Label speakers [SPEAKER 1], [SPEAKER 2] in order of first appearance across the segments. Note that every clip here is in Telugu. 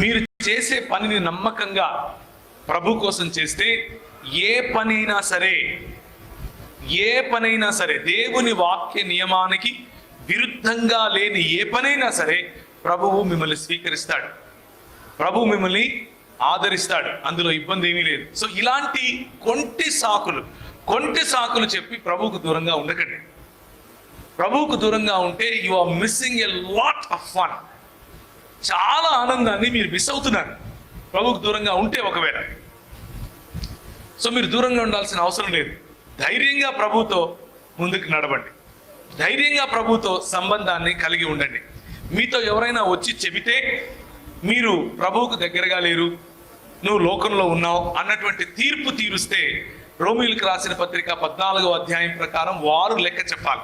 [SPEAKER 1] మీరు చేసే పనిని నమ్మకంగా ప్రభు కోసం చేస్తే ఏ పనైనా సరే ఏ పనైనా సరే దేవుని వాక్య నియమానికి విరుద్ధంగా లేని ఏ పనైనా సరే ప్రభువు మిమ్మల్ని స్వీకరిస్తాడు. ప్రభు మిమ్మల్ని ఆదరిస్తాడు. అందులో ఇబ్బంది ఏమీ లేదు. సో ఇలాంటి కొంటి సాకులు కొంటి సాకులు చెప్పి ప్రభువుకు దూరంగా ఉండకండి. ప్రభువుకు దూరంగా ఉంటే you are missing a lot of fun చాలా ఆనందాన్ని మీరు మిస్ అవుతున్నారు. ప్రభుకు దూరంగా ఉంటే ఒకవేళ. సో మీరు దూరంగా ఉండాల్సిన అవసరం లేదు. ధైర్యంగా ప్రభుతో ముందుకు నడవండి. ధైర్యంగా ప్రభుతో సంబంధాన్ని కలిగి ఉండండి. మీతో ఎవరైనా వచ్చి చెబితే మీరు ప్రభువుకు దగ్గరగా లేరు నువ్వు లోకంలో ఉన్నావు అన్నటువంటి తీర్పు తీరుస్తే రోమిలకు రాసిన పత్రిక పద్నాలుగో అధ్యాయం ప్రకారం వారు లెక్క చెప్పాలి.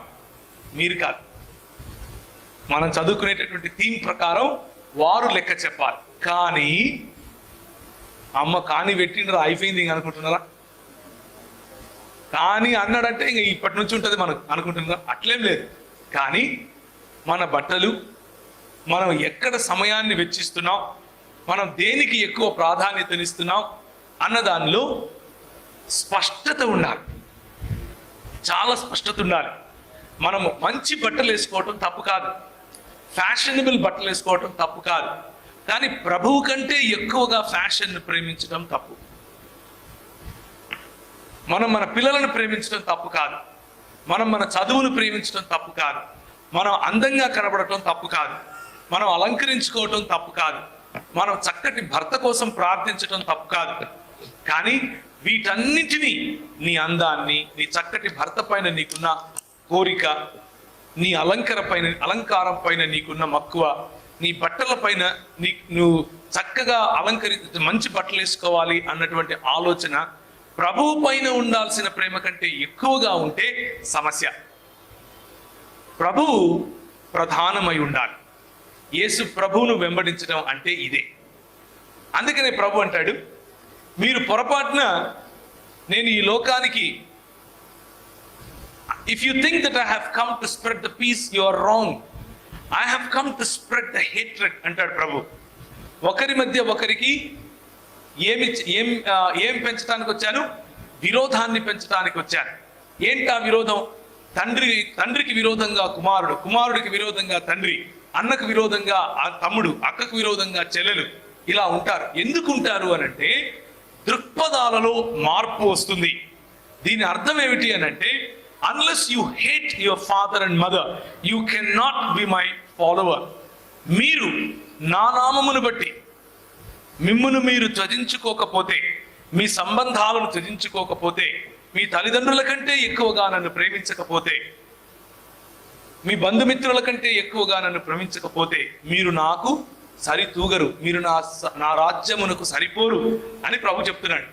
[SPEAKER 1] మీరు కాదు. మనం చదువుకునేటటువంటి థీమ్ ప్రకారం వారు లెక్క చెప్పాలి. కానీ అమ్మ కానీ పెట్టిండ్రా అయిపోయింది ఇంక అనుకుంటున్నారా? కానీ అన్నాడంటే ఇంక ఇప్పటి నుంచి ఉంటుంది మనకు అనుకుంటున్నారా? అట్లేం లేదు. కానీ మన బట్టలు మనం ఎక్కడ సమయాన్ని వెచ్చిస్తున్నాం మనం దేనికి ఎక్కువ ప్రాధాన్యతనిస్తున్నాం అన్న దానిలో స్పష్టత ఉండాలి. చాలా స్పష్టత ఉండాలి. మనము మంచి బట్టలు వేసుకోవటం తప్పు కాదు. ఫ్యాషనబుల్ బట్టలు వేసుకోవటం తప్పు కాదు. కానీ ప్రభువు కంటే ఎక్కువగా ఫ్యాషన్ను ప్రేమించడం తప్పు. మనం మన పిల్లలను ప్రేమించడం తప్పు కాదు. మనం మన చదువును ప్రేమించడం తప్పు కాదు. మనం అందంగా కనబడటం తప్పు కాదు. మనం అలంకరించుకోవటం తప్పు కాదు. మనం చక్కటి భర్త కోసం ప్రార్థించటం తప్పు కాదు. కానీ వీటన్నిటినీ నీ అందాన్ని నీ చక్కటి భర్త పైన నీకున్న కోరిక నీ అలంకర పైన అలంకారం పైన నీకున్న మక్కువ నీ బట్టల పైన నీ నువ్వు చక్కగా అలంకరి మంచి బట్టలు వేసుకోవాలి అన్నటువంటి ఆలోచన ప్రభువు పైన ఉండాల్సిన ప్రేమ కంటే ఎక్కువగా ఉంటే సమస్య. ప్రభువు ప్రధానమై ఉండాలి. యేసు ప్రభువును వెంబడించడం అంటే ఇదే. అందుకనే ప్రభు అంటాడు మీరు పొరపాటున నేను ఈ లోకానికి if you think that I have come to spread the peace you are wrong I have come to spread the hatred అంటాడు ప్రభు. ఒకరి మధ్య ఒకరికి ఏమి ఏం ఏం పెంచడానికి వచ్చాను? విరోధాన్ని పెంచడానికి వచ్చాను. ఏంటి ఆ విరోధం? తండ్రి తండ్రికి విరోధంగా కుమారుడు కుమారుడికి విరోధంగా తండ్రి అన్నకు విరోధంగా ఆ తమ్ముడు అక్కకు విరోధంగా చెల్లెలు ఇలా ఉంటారు. ఎందుకు ఉంటారు అని అంటే దృక్పథాలలో మార్పు వస్తుంది. దీని అర్థం ఏమిటి అని అంటే unless you hate your father and mother you can not be my follower మీరు నా నామమును బట్టి మిమ్మును మీరు త్యజించుకోకపోతే మీ సంబంధాలను త్యజించుకోకపోతే మీ తల్లిదండ్రుల కంటే ఎక్కువగా నన్ను ప్రేమించకపోతే మీ బంధుమిత్రుల కంటే ఎక్కువగా నన్ను ప్రేమించకపోతే మీరు నాకు సరితూగరు మీరు నా స- నా రాజ్యమునకు సరిపోరు అని ప్రభు చెప్తున్నాడు.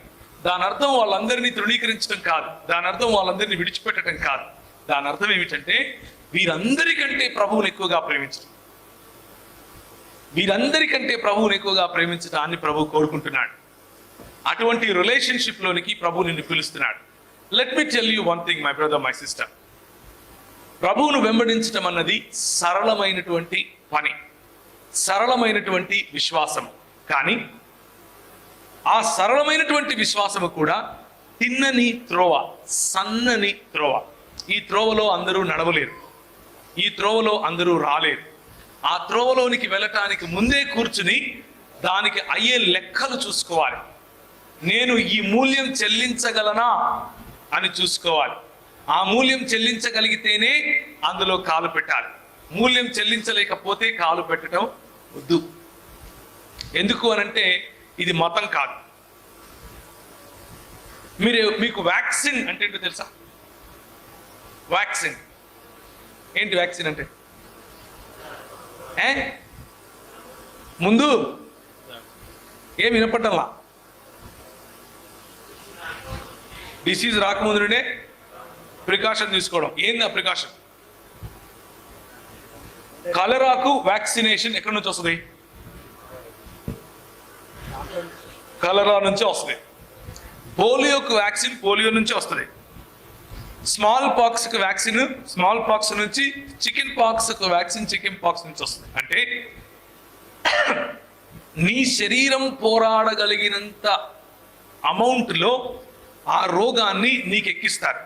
[SPEAKER 1] దాని అర్థం వాళ్ళందరినీ తృణీకరించడం కాదు. దాని అర్థం వాళ్ళందరినీ విడిచిపెట్టడం కాదు. దాని అర్థం ఏమిటంటే వీరందరికంటే ప్రభువుని ఎక్కువగా ప్రేమించడం. వీరందరికంటే ప్రభువుని ఎక్కువగా ప్రేమించడాన్ని ప్రభు కోరుకుంటున్నాడు. అటువంటి రిలేషన్షిప్ లోనికి ప్రభు నిన్ను పిలుస్తున్నాడు. Let me tell you one thing my brother my sister ప్రభువును వెంబడించడం అన్నది సరళమైనటువంటి పని. సరళమైనటువంటి విశ్వాసం కానీ ఆ సరళమైనటువంటి విశ్వాసము కూడా తిన్నని త్రోవ సన్నని త్రోవ. ఈ త్రోవలో అందరూ నడవలేరు. ఈ త్రోవలో అందరూ రాలేరు. ఆ త్రోవలోనికి వెళ్ళటానికి ముందే కూర్చుని దానికి అయ్యే లెక్కలు చూసుకోవాలి. నేను ఈ మూల్యం చెల్లించగలనా అని చూసుకోవాలి. ఆ మూల్యం చెల్లించగలిగితేనే అందులో కాలు పెట్టాలి. మూల్యం చెల్లించలేకపోతే కాలు పెట్టడం వద్దు. ఎందుకు అనంటే ఇది మతం కాదు. మీరు మీకు వ్యాక్సిన్ అంటే ఏంటో తెలుసా? వ్యాక్సిన్. ఏంటి వ్యాక్సిన్ అంటే? ఏ? ముందు ఏం వినపడ్డంలా డిసీజ్ రాకముందు ప్రికాషన్ తీసుకోవడం. ఏంది ఆ ప్రికాషన్? కలరాకు వ్యాక్సినేషన్ ఎక్కడి నుంచి వస్తుంది? కలరా నుంచి వస్తుంది. పోలియోకు వ్యాక్సిన్ పోలియో నుంచి వస్తుంది. స్మాల్ పాక్స్కి వ్యాక్సిన్ స్మాల్ పాక్స్ నుంచి చికెన్ పాక్స్కి వ్యాక్సిన్ చికెన్ పాక్స్ నుంచి వస్తుంది. అంటే నీ శరీరం పోరాడగలిగినంత అమౌంట్లో ఆ రోగాన్ని నీకు ఎక్కిస్తారు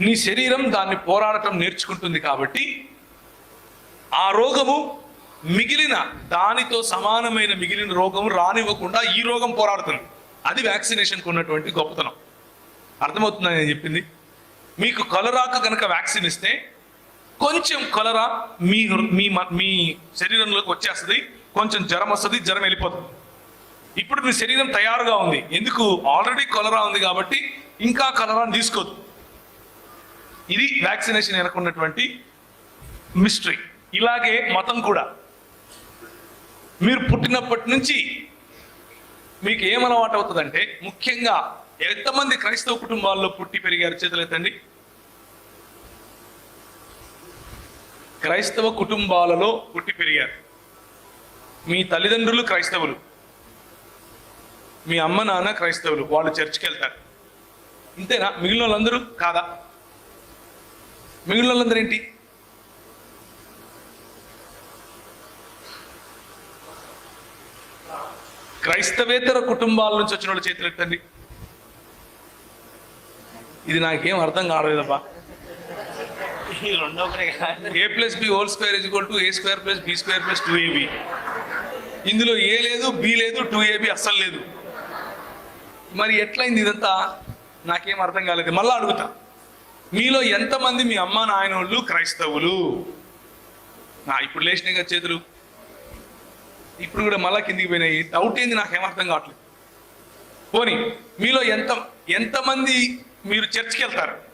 [SPEAKER 1] నీ శరీరం దాన్ని పోరాడటం నేర్చుకుంటుంది కాబట్టి ఆ రోగము మిగిలిన దానితో సమానమైన మిగిలిన రోగం రానివ్వకుండా ఈ రోగం పోరాడుతుంది. అది వ్యాక్సినేషన్కి ఉన్నటువంటి గొప్పతనం. అర్థమవుతుందని నేను చెప్పింది? మీకు కలరాకు కనుక వ్యాక్సిన్ ఇస్తే కొంచెం కలరా మీ మీ మ- మీ శరీరంలోకి వచ్చేస్తుంది కొంచెం జ్వరం వస్తుంది జ్వరం వెళ్ళిపోతుంది. ఇప్పుడు మీ శరీరం తయారుగా ఉంది. ఎందుకు? ఆల్రెడీ కలరా ఉంది కాబట్టి ఇంకా కలరాని తీసుకోదు. ఇది వ్యాక్సినేషన్ వెనకున్నటువంటి మిస్టరీ. ఇలాగే మతం కూడా. మీరు పుట్టినప్పటి నుంచి మీకు ఏమలవాటు అలవాటు అవుతుందంటే ముఖ్యంగా ఎంతమంది క్రైస్తవ కుటుంబాల్లో పుట్టి పెరిగారు చేతులు క్రైస్తవ కుటుంబాలలో పుట్టి పెరిగారు. మీ తల్లిదండ్రులు క్రైస్తవులు. మీ అమ్మ నాన్న క్రైస్తవులు. వాళ్ళు చర్చికి వెళ్తారు. ఇంతేనా? మిగిలిన వాళ్ళందరూ కాదా? మిగిలిన వాళ్ళందరూ ఏంటి? క్రైస్తవేతర కుటుంబాల నుంచి వచ్చిన వాళ్ళ చేతులు ఎత్తండి. ఇది నాకేం అర్థం కావలేదబ్బా. A plus B whole square is equal to A square plus B square plus two AB ఇందులో ఏ లేదు బి లేదు టూ ఏబి అస్సలు లేదు. మరి ఎట్లయింది ఇదంతా? నాకేం అర్థం కాలేదు. మళ్ళా అడుగుతా. మీలో ఎంతమంది మీ అమ్మ నాయన వాళ్ళు క్రైస్తవులు? నా ఇప్పుడు లేచినాయి కదా చేతులు. ఇప్పుడు కూడా మళ్ళా కిందికి పోయినాయి. డౌట్ ఏంది? నాకు ఏమర్థం కావట్లేదు. పోనీ మీలో ఎంత ఎంతమంది మీరు చర్చికి వెళ్తారు?